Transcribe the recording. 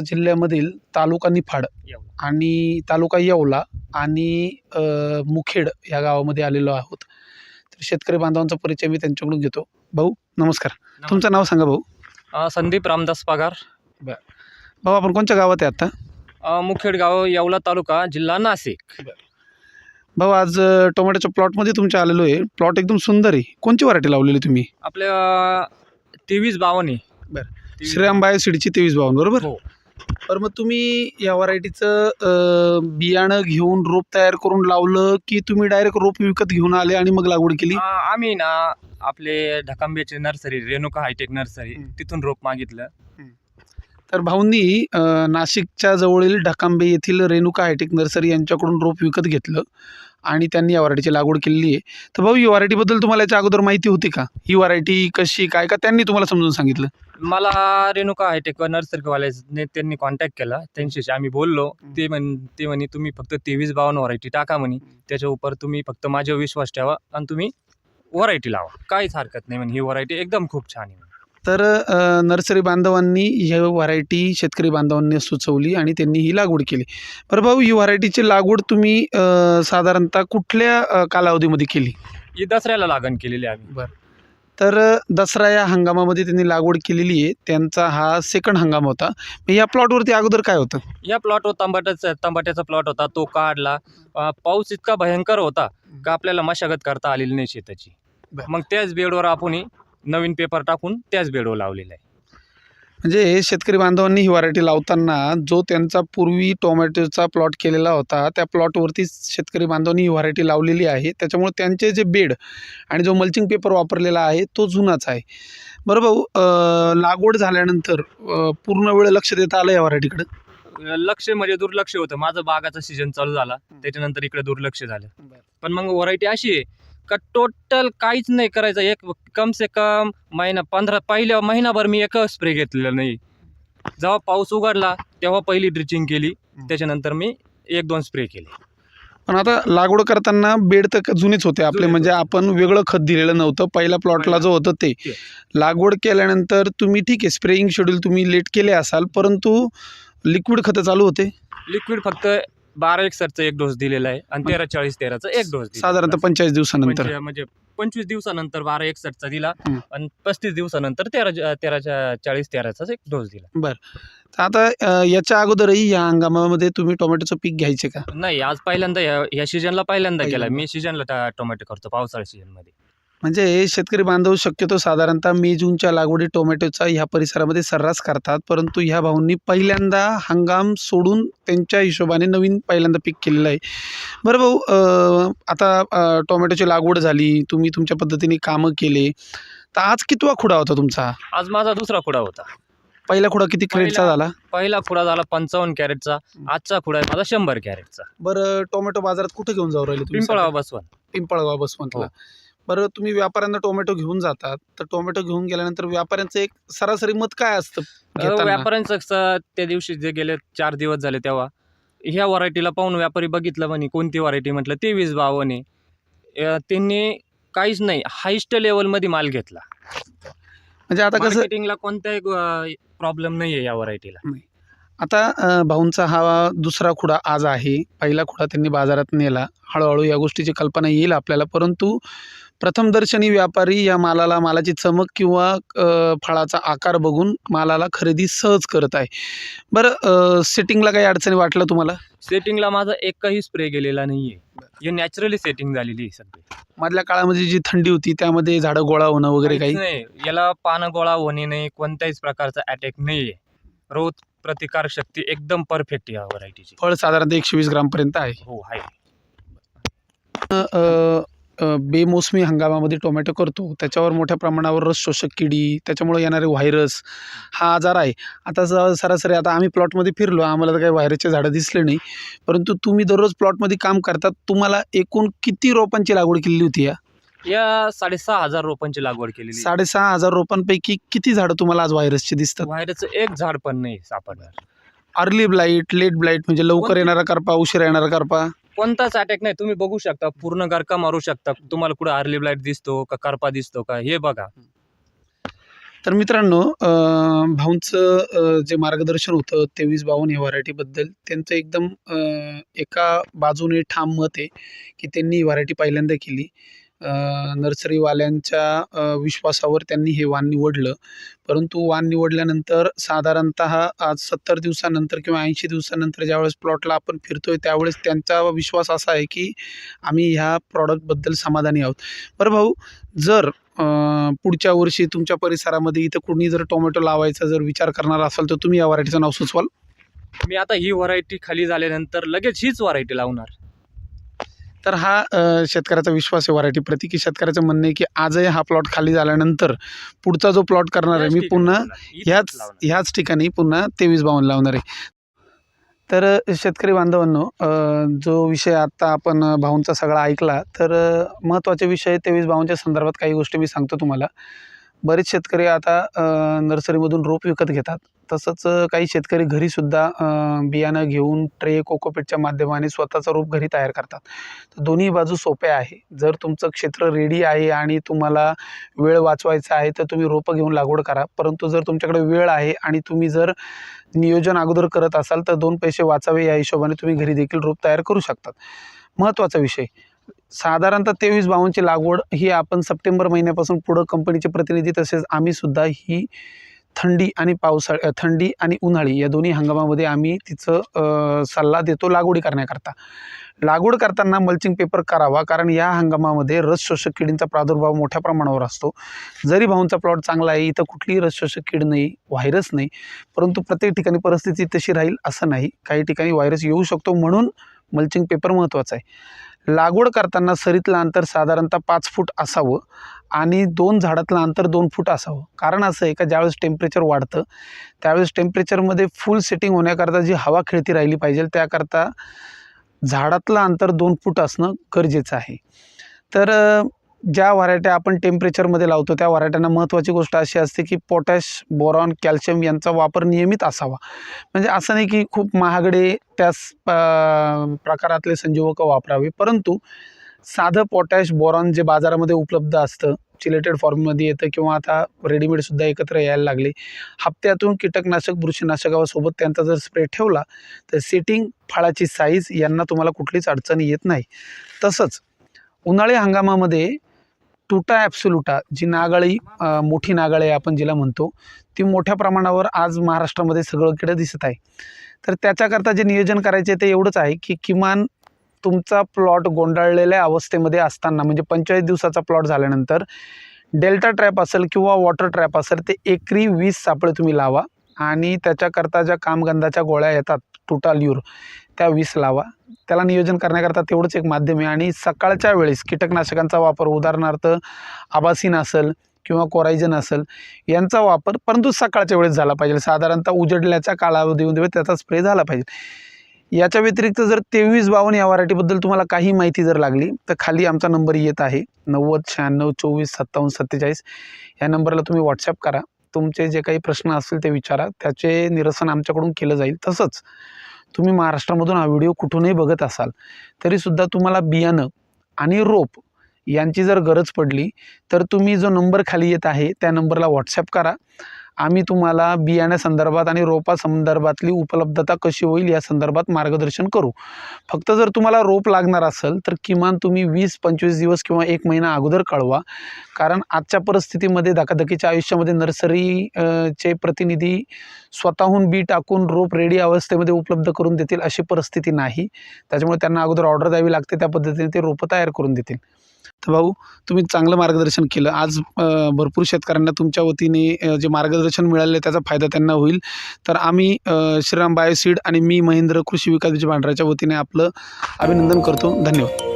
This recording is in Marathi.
जिल्ह्यामधील तालुका निफाड. आणि तालुका येवला आणि मुखेड या गावामध्ये आलेलो आहोत. तर शेतकरी बांधवांचा परिचय मी त्यांच्याकडून घेतो. भाऊ नमस्कार. तुमचं नाव सांगा भाऊ. संदीप रामदास पगार. भाऊ आपण कोणत्या गावात आहे आता? मुखेड गाव येवला तालुका जिल्हा नाशिक. भाऊ आज टोमॅटोच्या प्लॉटमध्ये तुमच्या आलेलो आहे. प्लॉट एकदम सुंदर आहे. कोणची व्हरायटी लावलेली तुम्ही? आपल्या तेवीस बावन्न आहे. बरं. श्रीराम बायोसिडची तेवीस बावन्न बरोबर? हो. तर मग तुम्ही या व्हरायटीचं बियाणं घेऊन रोप तयार करून लावलं की तुम्ही डायरेक्ट रोप विकत घेऊन आले आणि मग लागवड केली आम्ही ना आपले ढकांब्याचे nursery Renuka hi tech nursery. तिथून रोप मागितलं तर भाऊंनी नाशिकच्या जवळील ढकांबे येथील रेणुका हायटेक नर्सरी यांच्याकडून रोप विकत घेतलं आणि त्यांनी या व्हरायटीची लागवड केलेली आहे. तर भाऊ ही व्हरायटीबद्दल तुम्हाला याच्या अगोदर माहिती होती का? ही व्हरायटी कशी काय? का त्यांनी तुम्हाला समजून सांगितलं? मला रेणुका हायटेक नर्सरीवाल्याने त्यांनी कॉन्टॅक्ट केला. त्यांच्याशी आम्ही बोललो. ते म्हण ते म्हणे तुम्ही फक्त तेवीस बावन्न व्हरायटी टाका म्हणे. त्याच्या उपर तुम्ही फक्त माझ्यावर विश्वास ठेवा आणि तुम्ही व्हरायटी लावा. काहीच हरकत नाही म्हणे. ही व्हरायटी एकदम खूप छान आहे. तर नर्सरी बांधवांनी ही व्हरायटी शेतकरी बांधवांनी सुचवली आणि त्यांनी ही लागवड केली. बरं भाऊ ही व्हरायटीची लागवड तुम्ही साधारणतः कुठल्या कालावधीमध्ये केली? ही दसऱ्याला लागण केलेली आहे आम्ही. तर दसरा या हंगामामध्ये त्यांनी लागवड केलेली आहे. त्यांचा हा सेकंड हंगाम होता. या प्लॉटवरती अगोदर काय होतं? या प्लॉटवर टमाट्याचा टमाट्याचा प्लॉट होता. तो काढला. पाऊस इतका भयंकर होता का आपल्याला मशागत करता आलेली नाही शेताची. बरं. मग त्याच बेडवर आपण नवीन पेपर टाकून त्याच बेडवर लावलेला आहे. म्हणजे शेतकरी बांधवांनी ही व्हरायटी लावताना जो त्यांचा पूर्वी टोमॅटोचा प्लॉट केलेला होता त्या प्लॉटवरती शेतकरी बांधवांनी ही व्हरायटी लावलेली आहे. त्याच्यामुळे त्यांचे जे बेड आणि जो मल्चिंग पेपर वापरलेला आहे तो जुनाच आहे. बरं भाऊ अ, लागवड झाल्यानंतर पूर्ण वेळ लक्ष देता आलं या व्हरायटीकडे लक्ष म्हणजे दुर्लक्ष होतं. माझं बागाचा सीझन चालू झाला. त्याच्यानंतर इकडे दुर्लक्ष झालं. पण मग व्हरायटी अशी आहे. का टोटल काहीच नाही करायचं. एक कम से कम महिना पंधरा पहिल्या महिनाभर मी एक स्प्रे घेतलेलं नाही. जेव्हा पाऊस उघडला तेव्हा पहिली ड्रिचिंग केली. त्याच्यानंतर मी एक दोन स्प्रे केले. पण आता लागवड करताना बेड तर जुनेच होते आपले. म्हणजे आपण वेगळं खत दिलेलं नव्हतं. पहिल्या प्लॉटला जो होतं ते. ते. लागवड केल्यानंतर तुम्ही ठीक आहे स्प्रेइंग शेड्यूल तुम्ही लेट केले असाल परंतु लिक्विड खतं चालू होते? लिक्विड फक्त बारा एक सरचा एक डोस दिलेला आहे आणि तेरा चाळीस तेराचा एक डोस दिलेला साधारणतः. पंचेचाळीस दिवसानंतर म्हणजे म्हणजे पंचवीस दिवसानंतर बारा एक सरचा दिला हम्म. आणि पस्तीस दिवसानंतर तेरा तेराच्या चाळीस तेराचा एक डोस दिला तर आता अ, याच्या अगोदरही या हंगामामध्ये तुम्ही टोमॅटोचं पीक घ्यायचे का नाही आज पहिल्यांदा या या सीजनला पहिल्यांदा केला. मी सीजनला टोमॅटो करतो पावसाळ्या सीजनमध्ये म्हणजे शेतकरी बांधव शक्यतो साधारणतः मे जूनच्या लागवडी टोमॅटोचा ह्या परिसरामध्ये सर्रास करतात. परंतु ह्या भाऊंनी पहिल्यांदा हंगाम सोडून त्यांच्या हिशोबाने नवीन पहिल्यांदा पीक केलेलं आहे. बरं भाऊ आता टोमॅटोची लागवड झाली तुम्ही तुमच्या पद्धतीने कामं केले. तर आज कितवा खुडा होता तुमचा? आज माझा दुसरा खुडा होता. पहिला खुडा किती क्रेटचा झाला? पहिला खुडा झाला पंचावन्न कॅरेटचा आजचा खुडा आहे माझा शंभर कॅरेटचा बरं टोमॅटो बाजारात कुठे घेऊन जाऊ राहिले तुम्ही पिंपळा सध्या? बसवून पिंपळगाव बसवंतला. हो. बरं तुम्ही व्यापाऱ्यांना टोमॅटो घेऊन जातात. तर टोमॅटो घेऊन गेल्यानंतर व्यापाऱ्यांचं एक सरासरी मत काय असतं घेताना? व्यापाऱ्यांचं कसं त्या दिवशी जे गेले चार दिवस झाले तेव्हा ह्या व्हरायटीला पाहून व्यापारी बघितलं म्हणे कोणती व्हरायटी म्हटलं तेवीस बावन्न आहे. अं, त्यांनी काहीच नाही हायस्ट लेवलमध्ये माल घेतला. म्हणजे आता कसं मार्केटिंगला कोणताही प्रॉब्लेम नाही आहे या व्हरायटीला. आता अ, भाऊंचा हा दुसरा खुडा आज आहे. पहिला खुडा त्यांनी बाजारात नेला. हळूहळू या गोष्टीची कल्पना येईल आपल्याला. परंतु प्रथमदर्शनी व्यापारी या मालाला मालाची चमक किंवा फळाचा आकार बघून मालाला खरेदी सहज करत आहे. बरं सेटिंगला काही अडचणी वाटलं तुम्हाला? सेटिंगला माझा एकही स्प्रे गेलेला नाहीये. हे नॅचरली सेटिंग झालेली आहे सगळी. मधल्या काळामध्ये जी थंडी होती त्यामध्ये झाडं गोळा होणं वगैरे काही? नाही. याला पानं गोळा होणे नाही कोणत्याच प्रकारचा अटॅक नाहीये. रोग प्रतिकार शक्ती एकदम परफेक्ट या व्हरायटीची फळ साधारणतः एकशे वीस ग्रामपर्यंत आहे. हो आहे. बेमोसमी हंगामामध्ये टोमॅटो करतो. त्याच्यावर मोठ्या प्रमाणावर रस शोषक किडी त्याच्यामुळे येणारे व्हायरस हा आजार आहे. आता स- सरासरी आता आम्ही प्लॉटमध्ये फिरलो. आम्हाला तर काही व्हायरसचे झाडं दिसले नाही. परंतु तुम्ही दररोज प्लॉटमध्ये काम करतात तुम्हाला एकूण किती रोपांची लागवड केलेली होती या? या साडेसहा हजार रोपांची लागवड आहे. साडेसहा हजार रोपांपैकी किती झाडं तुम्हाला आज व्हायरसचे दिसतात? व्हायरसचं एक झाड पण नाही सापडणार. अर्ली ब्लाईट लेट ब्लाईट म्हणजे लवकर? येणारा करपा उशिरा येणारा करपा? कोणताच अटॅक नाही. तुम्ही बघू शकता पूर्ण गारका मारू शकता. तुम्हाला कुठं आर्ली ब्लाईट दिसतो का करपा दिसतो का हे बघा. तर मित्रांनो भाऊंचं जे मार्गदर्शन होतं तेवीस बावन्न या व्हरायटीबद्दल त्यांचं एकदम एका बाजूने ठाम मत आहे की त्यांनी ही व्हरायटी पहिल्यांदा केली. नर्सरीवाल्यांच्या विश्वासावर त्यांनी हे वाण निवडलं. परंतु वाण निवडल्यानंतर साधारणतः आज सत्तर दिवसानंतर किंवा ऐंशी दिवसानंतर ज्यावेळेस प्लॉटला आपण फिरतोय त्यावेळेस त्यांचा विश्वास असा आहे की आम्ही ह्या प्रॉडक्टबद्दल समाधानी आहोत. बरं भाऊ जर पुढच्या वर्षी तुमच्या परिसरामध्ये इथं कुणी जर टोमॅटो लावायचा जर विचार करणार असाल तर तुम्ही या व्हरायटीचं नाव सुचवाल. मी आता ही व्हरायटी खाली झाल्यानंतर लगेच हीच व्हरायटी लावणार. तर हा शेतकऱ्याचा विश्वास आहे व्हरायटीप्रती की शेतकऱ्याचं म्हणणं आहे की आजही हा प्लॉट खाली झाल्यानंतर पुढचा जो प्लॉट करणार आहे मी पुन्हा ह्याच. ह्याच ठिकाणी पुन्हा तेवीस बावन्न लावणार आहे. तर शेतकरी बांधवांनो जो विषय आत्ता आपण भाऊंचा सगळा ऐकला तर महत्त्वाचे विषय तेवीस बावनच्या संदर्भात काही गोष्टी मी सांगतो तुम्हाला. बरेच शेतकरी आता नर्सरीमधून रोप विकत घेतात. तसंच काही शेतकरी घरीसुद्धा बियाणं घेऊन ट्रे कोकोपीटच्या माध्यमाने स्वतःचं रोप घरी तयार करतात. तर दोन्ही बाजू सोप्या आहे. जर तुमचं क्षेत्र रेडी आहे आणि तुम्हाला वेळ वाचवायचा आहे तर तुम्ही रोपं घेऊन लागवड करा. परंतु जर तुमच्याकडे वेळ आहे आणि तुम्ही जर नियोजन अगोदर करत असाल तर दोन पैसे वाचावे या हिशोबाने तुम्ही घरी देखील रोप तयार करू शकतात. महत्त्वाचा विषय. साधारणतः तेवीस बावनची लागवड ही आपण सप्टेंबर महिन्यापासून पुढं कंपनीचे प्रतिनिधी तसेच आम्हीसुद्धा ही थंडी आणि पावसाळ्या थंडी आणि उन्हाळी या दोन्ही हंगामामध्ये आम्ही तिचं सल्ला देतो लागवडी करण्याकरता. लागवड करताना मल्चिंग पेपर करावा कारण या हंगामामध्ये रस शोषक किडींचा प्रादुर्भाव मोठ्या प्रमाणावर असतो. जरी भाऊंचा प्लॉट चांगला आहे इथं कुठलीही रस शोषक कीड नाही व्हायरस नाही परंतु प्रत्येक ठिकाणी परिस्थिती तशी राहील असं नाही. काही ठिकाणी व्हायरस येऊ शकतो म्हणून मल्चिंग पेपर महत्त्वाचा आहे. लागवड करताना सरीतलं अंतर साधारणतः पाच फूट असावं. आणि दोन झाडातलं अंतर दोन फूट असावं. कारण असं आहे का ज्यावेळेस टेम्परेचर वाढतं त्यावेळेस टेम्परेचरमध्ये फुल सेटिंग होण्याकरता जी हवा खेळती राहिली पाहिजे त्याकरता झाडातलं अंतर दोन फूट असणं गरजेचं आहे. तर ज्या व्हरायट्या आपण टेम्परेचरमध्ये लावतो त्या व्हरायट्यांना महत्त्वाची गोष्ट अशी असते की पोटॅश बोरॉन कॅल्शियम यांचा वापर नियमित असावा. म्हणजे असं नाही की खूप महागडे त्याच प्रकारातले संजीवक वापरावे परंतु साधं पोटॅश बोरॉन जे बाजारामध्ये उपलब्ध असतं चिलेटेड फॉर्ममध्ये येतं किंवा आता रेडीमेडसुद्धा एकत्र यायला लागले. हप्त्यातून कीटकनाशक बुरशीनाशकासोबत त्यांचा जर स्प्रे ठेवला तर सेटिंग फळाची साईज यांना तुम्हाला कुठलीच अडचण येत नाही. तसंच उन्हाळी हंगामामध्ये टुटा ॲप्सुलुटा जी नागाळी मोठी नागाळी आपण जिला म्हणतो ती मोठ्या प्रमाणावर आज महाराष्ट्रामध्ये सगळं सगळीकडे दिसत आहे. तर त्याच्याकरता जे नियोजन करायचे ते एवढंच आहे की किमान तुमचा प्लॉट गोंडाळलेल्या अवस्थेमध्ये असताना म्हणजे पंचेचाळीस दिवसाचा प्लॉट झाल्यानंतर डेल्टा ट्रॅप असेल किंवा वॉटर ट्रॅप असेल ते एकरी वीस सापळे तुम्ही लावा आणि त्याच्याकरता ज्या कामगंधाच्या गोळ्या येतात टुटाल्यूर त्या वीस लावा. त्याला नियोजन करण्याकरता तेवढंच एक माध्यम आहे आणि सकाळच्या वेळेस कीटकनाशकांचा वापर उदाहरणार्थ आबासीन असेल किंवा कोरायजन असेल यांचा वापर परंतु सकाळच्या वेळेस झाला पाहिजे. साधारणतः उजडल्याच्या कालावधीमध्ये त्याचा स्प्रे झाला पाहिजे. याच्या व्यतिरिक्त जर तेवीस बावन्न या व्हरायटीबद्दल तुम्हाला काही माहिती जर लागली तर खाली आमचा नंबर येत आहे. नव्वद शहाण्णव चोवीस सत्तावन्न सत्तेचाळीस या नंबरला तुम्ही व्हॉट्सअप करा. तुमचे जे काही प्रश्न असतील ते विचारा. त्याचे निरसन आमच्याकडून केलं जाईल. तसंच तुम्ही महाराष्ट्रामधून हा व्हिडिओ कुठूनही बघत असाल तरीसुद्धा तुम्हाला बियाणं आणि रोप यांची जर गरज पडली तर तुम्ही जो नंबर खाली येत आहे त्या नंबरला व्हॉट्सॲप करा. आम्ही तुम्हाला बियाण्यासंदर्भात आणि रोपासंदर्भातली उपलब्धता कशी होईल या संदर्भात मार्गदर्शन करू. फक्त जर तुम्हाला रोप लागणार असेल तर किमान तुम्ही वीस पंचवीस दिवस किंवा एक महिना अगोदर कळवा कारण आजच्या परिस्थितीमध्ये धकाधकीच्या आयुष्यामध्ये नर्सरीचे प्रतिनिधी स्वतःहून बी टाकून रोप रेडी अवस्थेमध्ये उपलब्ध करून देतील अशी परिस्थिती नाही. त्याच्यामुळे त्यांना अगोदर ऑर्डर द्यावी लागते त्या पद्धतीने ते रोपं तयार करून देतील. तर भाऊ तुम्ही चांगलं मार्गदर्शन केलं. आज भरपूर शेतकऱ्यांना तुमच्या वतीने जे मार्गदर्शन मिळाले त्याचा फायदा त्यांना होईल. तर आम्ही श्रीराम बायोसीड आणि मी महेंद्र कृषी विकास भांडराच्या वतीने आपलं अभिनंदन करतो. धन्यवाद.